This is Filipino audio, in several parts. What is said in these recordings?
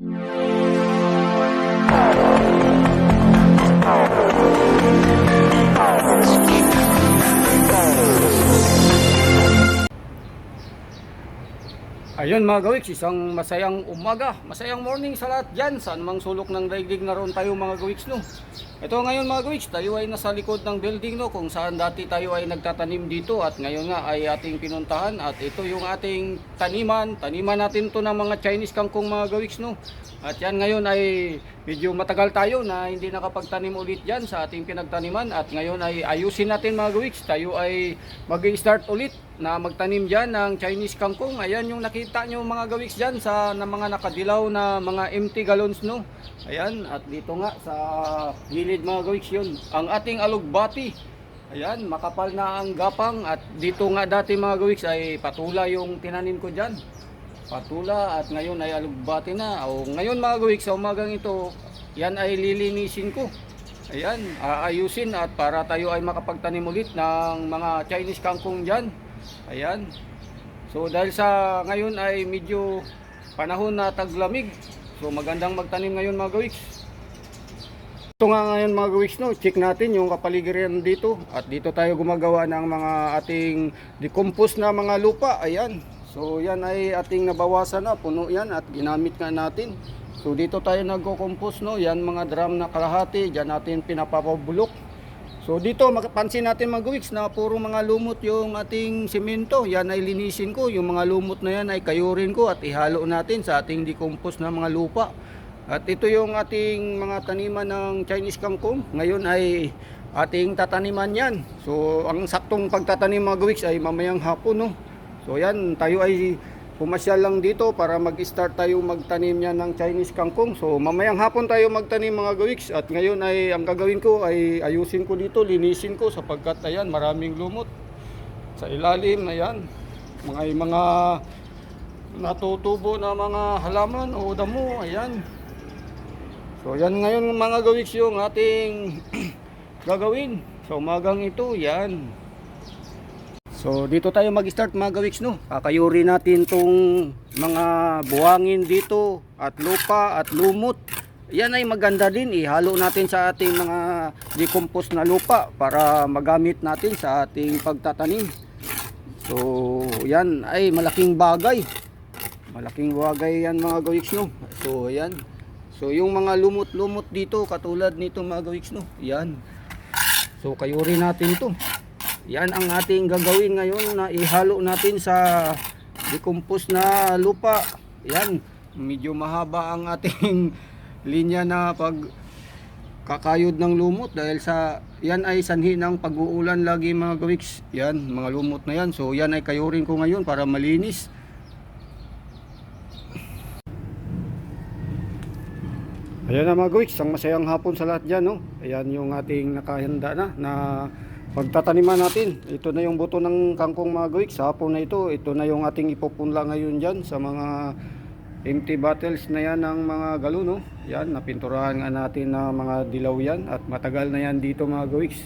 Thank you. Ayun mga gawiks, isang masayang umaga, masayang morning sa lahat dyan, saan mang sulok ng daigdig na roon tayo mga gawiks no. Ito ngayon mga gawiks, tayo ay nasa likod ng building no, kung saan dati tayo ay nagtatanim dito at ngayon nga ay ating pinuntahan at ito yung ating taniman, taniman natin to ng mga Chinese kangkong mga gawiks no. At yan ngayon ay medyo matagal tayo na hindi nakapagtanim ulit dyan sa ating pinagtaniman at ngayon ay ayusin natin mga gawiks, tayo ay mag-start ulit na magtanim dyan ng Chinese kangkong. Ayan yung nakita nyo mga gawiks dyan sa na mga nakadilaw na mga empty gallons no. Ayan at dito nga sa gilid mga gawiks yun. Ang ating alugbati. Ayan makapal na ang gapang at dito nga dati mga gawiks ay patula yung tinanim ko dyan. Patula at ngayon ay alugbati na. O ngayon mga gawiks sa umagang ito yan ay lilinisin ko. Ayan, aayusin at para tayo ay makapagtanim ulit ng mga Chinese kangkong dyan. Ayan. So dahil sa ngayon ay medyo panahon na taglamig. So magandang magtanim ngayon mga gawiks. Ito nga ngayon mga gawiks no, check natin yung kapaligiran dito at dito tayo gumagawa ng mga ating decompose na mga lupa. Ayan. So yan ay ating nabawasan na, puno yan at ginamit nga natin. So dito tayo nagko-compose no, yan mga drum na kalahati, diyan natin pinapapabulok. So dito makapansin natin mga gawiks na puro mga lumot yung ating simento. Yan ay linisin ko. Yung mga lumot na yan ay kayurin ko at ihalo natin sa ating decompose na mga lupa. At ito yung ating mga taniman ng Chinese kangkong. Ngayon ay ating tataniman yan. So ang saktong pagtatanim mga gawiks ay mamayang hapon no. So yan tayo ay pumasyal lang dito para mag-start tayo magtanim niya ng Chinese kangkong. So mamayang hapon tayo magtanim mga gawiks at ngayon ay ang gagawin ko ay ayusin ko dito, linisin ko sapagkat ayan maraming lumot sa ilalim na yan. Mga mga natutubo na mga halaman o damo, ayan. So yan ngayon mga gawiks yung ating gagawin. So umagang ito, yan. So dito tayo mag-start mga gawiks no. Kakayuri natin tong mga buhangin dito at lupa at lumot. Yan ay maganda din ihalo natin sa ating mga decompose na lupa para magamit natin sa ating pagtatanim. So yan ay malaking bagay. Malaking bagay yan mga gawiks no. So yan. So yung mga lumot-lumot dito katulad nito mga gawiks no. Yan. So kayuri natin to. Yan ang ating gagawin ngayon na ihalo natin sa decompose na lupa. Yan, medyo mahaba ang ating linya na pag kakayod ng lumot dahil sa yan ay sanhi ng pag-uulan lagi mga gawiks. Yan, mga lumot na yan. So yan ay kayurin ko ngayon para malinis. Ayan na mga gawiks, ang masayang hapon sa lahat dyan. No? Ayan yung ating nakahanda na na pagtataniman natin. Ito na yung buto ng kangkong mga gawiks. Sa hapon na ito, ito na yung ating ipupunla ngayon dyan sa mga empty bottles na yan ng mga galon. No? Yan, napinturahan nga natin na mga dilaw yan at matagal na yan dito mga gawiks.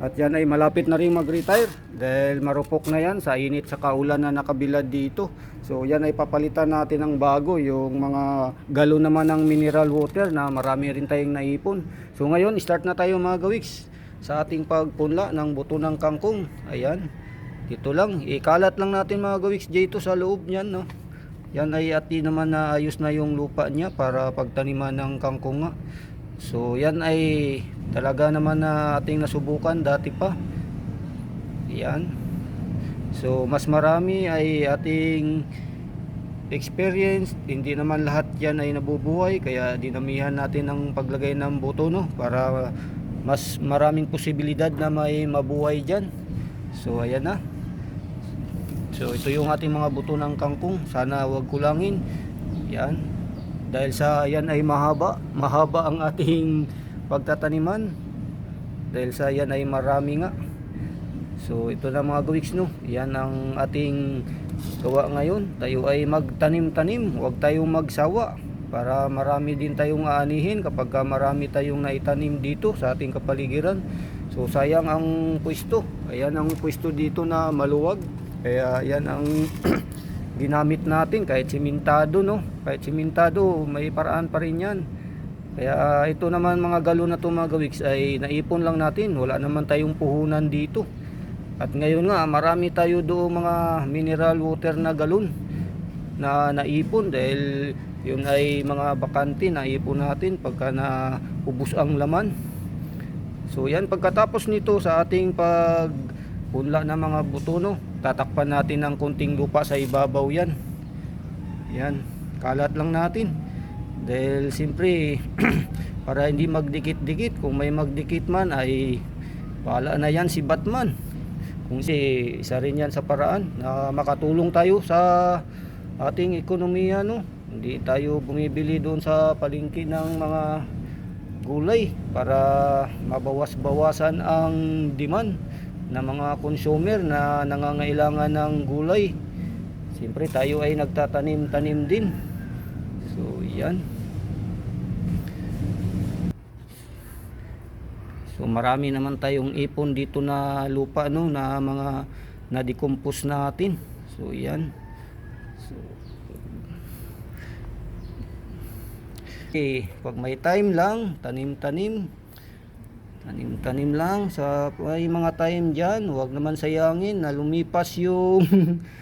At yan ay malapit na rin mag-retire dahil marupok na yan sa init sa kaulan na nakabilad dito. So yan ay papalitan natin ng bago yung mga galon naman ng mineral water na marami rin tayong naipon. So ngayon start na tayo mga gawiks sa ating pagpunla ng buto ng kangkong. Ayan. Dito lang, ikalat lang natin mga gawiks dito sa loob niyan no. Yan ay at di naman na ayos na yung lupa niya para pagtaniman ng kangkong nga. So yan ay talaga naman na ating nasubukan dati pa. Yan. So mas marami ay ating experience. Hindi naman lahat yan ay nabubuhay kaya dinamihan natin ng paglagay ng buto no para mas maraming posibilidad na may mabuhay dyan. So ayan na. So ito yung ating mga buto ng kangkong. Sana wag kulangin. Yan. Dahil sa yan ay mahaba. Mahaba ang ating pagtataniman. Dahil sa yan ay marami nga. So ito na mga gawiks no. Yan ang ating gawa ngayon. Tayo ay magtanim-tanim. Huwag tayong magsawa. Para marami din tayong aanihin kapag ka marami tayong naitanim dito sa ating kapaligiran. So sayang ang pwesto. Ayan ang pwesto dito na maluwag. Kaya yan ang ginamit natin kahit simentado no kahit simentado may paraan pa rin yan kaya ito naman mga galon na to mga gawiks ay naipon lang natin wala naman tayong puhunan dito at ngayon nga marami tayo doon mga mineral water na galon na naipon dahil yun ay mga bakante na ipon natin pagka na ubos ang laman. So yan pagkatapos nito sa ating pag punla ng mga buto no tatakpan natin ng kunting lupa sa ibabaw yan. Yan kalat lang natin. Dahil siyempre para hindi magdikit-dikit kung may magdikit man ay pala na yan si Batman. Kung si isa rin yan sa paraan na makatulong tayo sa ating ekonomiya no hindi tayo bumibili doon sa palengke ng mga gulay para mabawas-bawasan ang demand ng mga consumer na nangangailangan ng gulay. Siyempre tayo ay nagtatanim-tanim din. So yan. So marami naman tayong ipon dito na lupa no na mga na-decompose natin. So yan. So Okay, pag may time lang, tanim-tanim. Tanim-tanim lang sa may mga time diyan, huwag naman sayangin na lumipas yung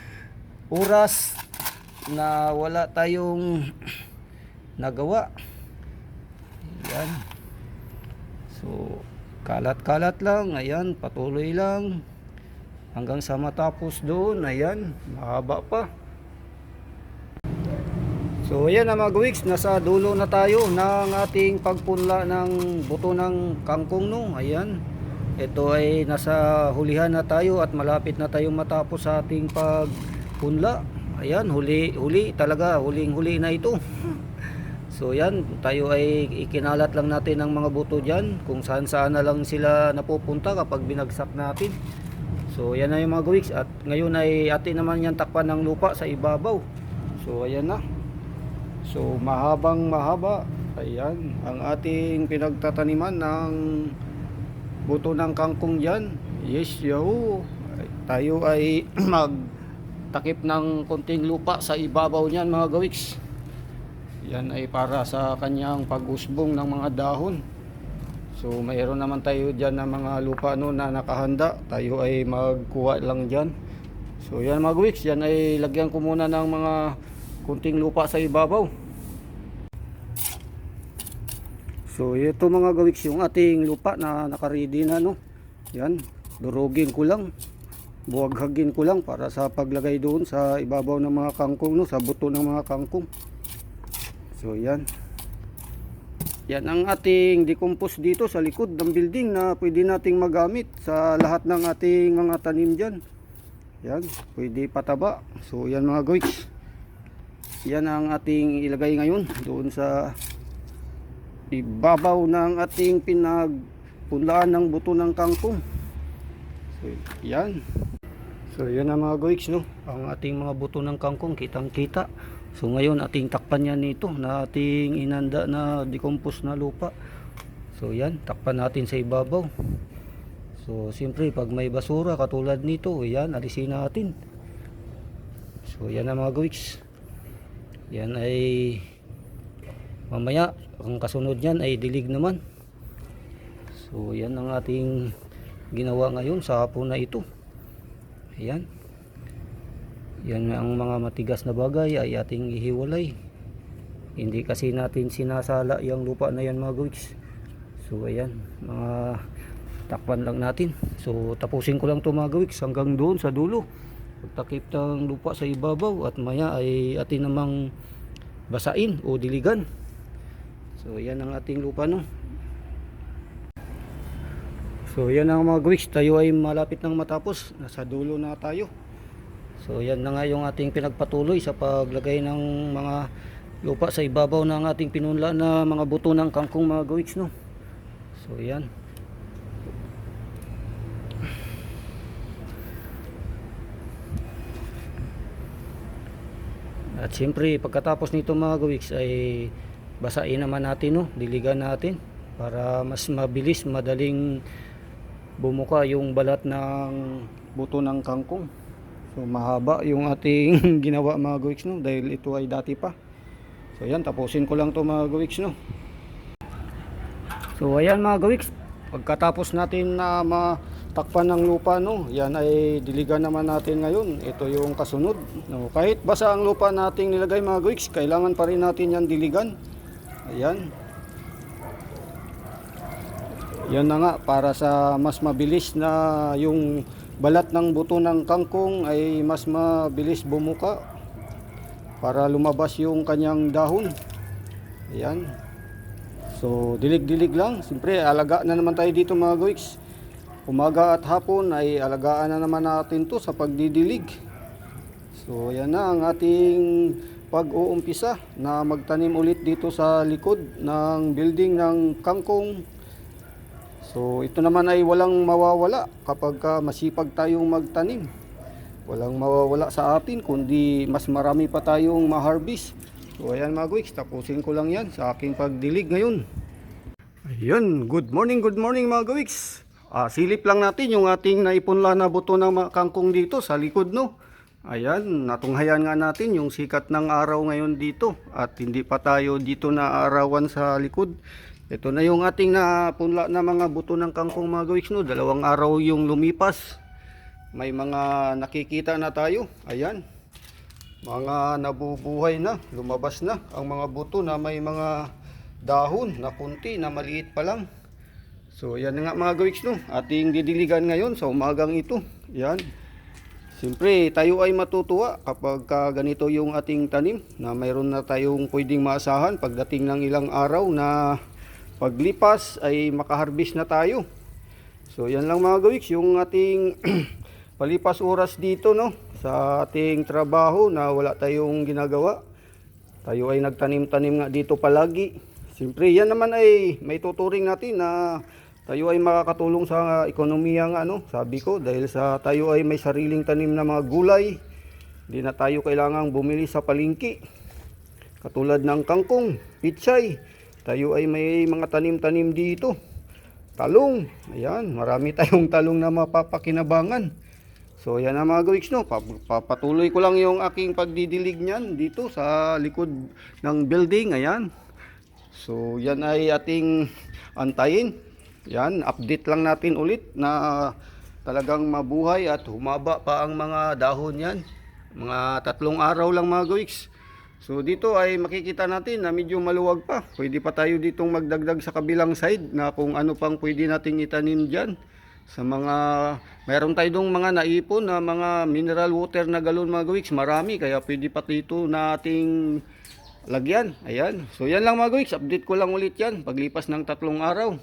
oras na wala tayong nagawa. Yan. So, kalat-kalat lang, ayan, patuloy lang. Hanggang sa matapos doon, ayan, mahaba pa. So ayan na mga gawiks, nasa dulo na tayo ng ating pagpunla ng buto ng kangkong no. Ayan. Ito ay nasa hulihan na tayo at malapit na tayong matapos sa ating pagpunla. Ayan, huli huli talaga, huling huli na ito. So yan, tayo ay ikinalat lang natin ang mga buto diyan kung saan saan na lang sila napupunta kapag binagsak natin. So yan na yung mga gawiks at ngayon ay atin naman yan takpan ng lupa sa ibabaw. So ayan na. So mahabang mahaba. Ayan, ang ating pinagtataniman ng buto ng kangkong diyan. Yes, yo. Tayo ay magtakip ng konting lupa sa ibabaw niyan mga gawiks. Yan ay para sa kanyang pag-usbong ng mga dahon. So mayroon naman tayo diyan ng mga lupa no na nakahanda. Tayo ay magkuha lang diyan. So yan mga gawiks, yan ay lagyan ko muna ng mga kunting lupa sa ibabaw. So ito mga gawiks yung ating lupa na nakaready na no. Yan, durugin ko lang. Buwaghagin ko lang para sa paglagay doon sa ibabaw ng mga kangkong no, sa buto ng mga kangkong. So yan. Yan ang ating decompose dito sa likod ng building na pwede nating magamit sa lahat ng ating mga tanim diyan. Yan, pwede pataba. So yan mga gawiks yan ang ating ilagay ngayon doon sa ibabaw ng ating pinagpunlaan ng buto ng kangkong. So yan. So yan ang mga goiks no? Ang ating mga buto ng kangkong kitang kita so ngayon ating takpan yan nito na ating inanda na decompose na lupa. So yan takpan natin sa ibabaw. So siyempre pag may basura katulad nito yan alisin natin. So yan ang mga goiks yan ay mamaya ang kasunod niyan ay dilig naman. So yan ang ating ginawa ngayon sa hapon na ito. Ayan. Yan ang mga matigas na bagay ay ating ihiwalay. Hindi kasi natin sinasala yung lupa na yan mga guys so ayan. Mga takpan lang natin. So tapusin ko lang to mga gawiks hanggang doon sa dulo pagtakip ng lupa sa ibabaw at maya ay atin namang basain o diligan. So yan ang ating lupa no? So yan ang mga gawiks tayo ay malapit nang matapos. Nasa dulo na tayo. So yan na nga yung ating pinagpatuloy sa paglagay ng mga lupa sa ibabaw ng ating pinunla na mga buto ng kangkong mga gawiks no? So yan At siyempre pagkatapos nito mga gawiks ay basain naman natin no, diligan natin para mas mabilis, madaling bumuka yung balat ng buto ng kangkong. So mahaba yung ating ginawa mga gawiks no dahil ito ay dati pa. So yan tapusin ko lang to mga gawiks no. So ayan mga gawiks, pagkatapos natin na matakpan ng lupa no, yan ay diligan naman natin ngayon. Ito yung kasunod. No, kahit basa ang lupa nating nilagay mga gawiks, kailangan pa rin natin yan diligan. Ayan. Yan na nga para sa mas mabilis na yung balat ng buto ng kangkong ay mas mabilis bumuka para lumabas yung kanyang dahon. Ayan. So, dilig-dilig lang. Siyempre, alaga na naman tayo dito mga gawiks. Umaga at hapon ay alagaan na naman natin to sa pagdidilig. So, yan na ang ating pag-uumpisa na magtanim ulit dito sa likod ng building ng kangkong. So, ito naman ay walang mawawala kapag ka masipag tayong magtanim. Walang mawawala sa atin kundi mas marami pa tayong ma-harvest. So ayan mga guwiks, tapusin ko lang yan sa aking pagdilig ngayon. Ayun, good morning, good morning mga guwiks. Ah, silip lang natin yung ating naipunla na buto ng kangkong dito sa likod no. Ayan, natunghayan nga natin yung sikat ng araw ngayon dito at hindi pa tayo dito na arawan sa likod. Ito na yung ating napunla na mga buto ng kangkong mga guwiks no. Dalawang araw yung lumipas. May mga nakikita na tayo. Ayan mga nabubuhay na, lumabas na ang mga buto na may mga dahon na kunti na maliit pa lang. So yan nga mga gawiks no, ating didiligan ngayon sa umagang ito. Yan. Siyempre tayo ay matutuwa kapag ka ganito yung ating tanim na mayroon na tayong pwedeng maasahan pagdating ng ilang araw na paglipas ay makaharbis na tayo. So yan lang mga gawiks yung ating palipas oras dito no sa ating trabaho na wala tayong ginagawa. Tayo ay nagtanim-tanim nga dito palagi. Siyempre, yan naman ay may tuturing natin na tayo ay makakatulong sa ekonomiya nga ano, sabi ko dahil sa tayo ay may sariling tanim na mga gulay. Hindi na tayo kailangang bumili sa palengke. Katulad ng kangkong, pitsay. Tayo ay may mga tanim-tanim dito. Talong. Ayan, marami tayong talong na mapapakinabangan. So yan na mga gawiks no, Pa- papatuloy ko lang yung aking pagdidilig niyan dito sa likod ng building, ayan. So yan ay ating antayin. Yan, update lang natin ulit na talagang mabuhay at humaba pa ang mga dahon yan. Mga tatlong araw lang mga gawiks. So dito ay makikita natin na medyo maluwag pa. Pwede pa tayo ditong magdagdag sa kabilang side na kung ano pang pwede nating itanim dyan. Sa mga meron tayo dong mga naipon na mga mineral water na galon mga gawiks marami kaya pwede pa dito nating lagyan. Ayan. So yan lang mga gawiks update ko lang ulit yan. Paglipas ng tatlong araw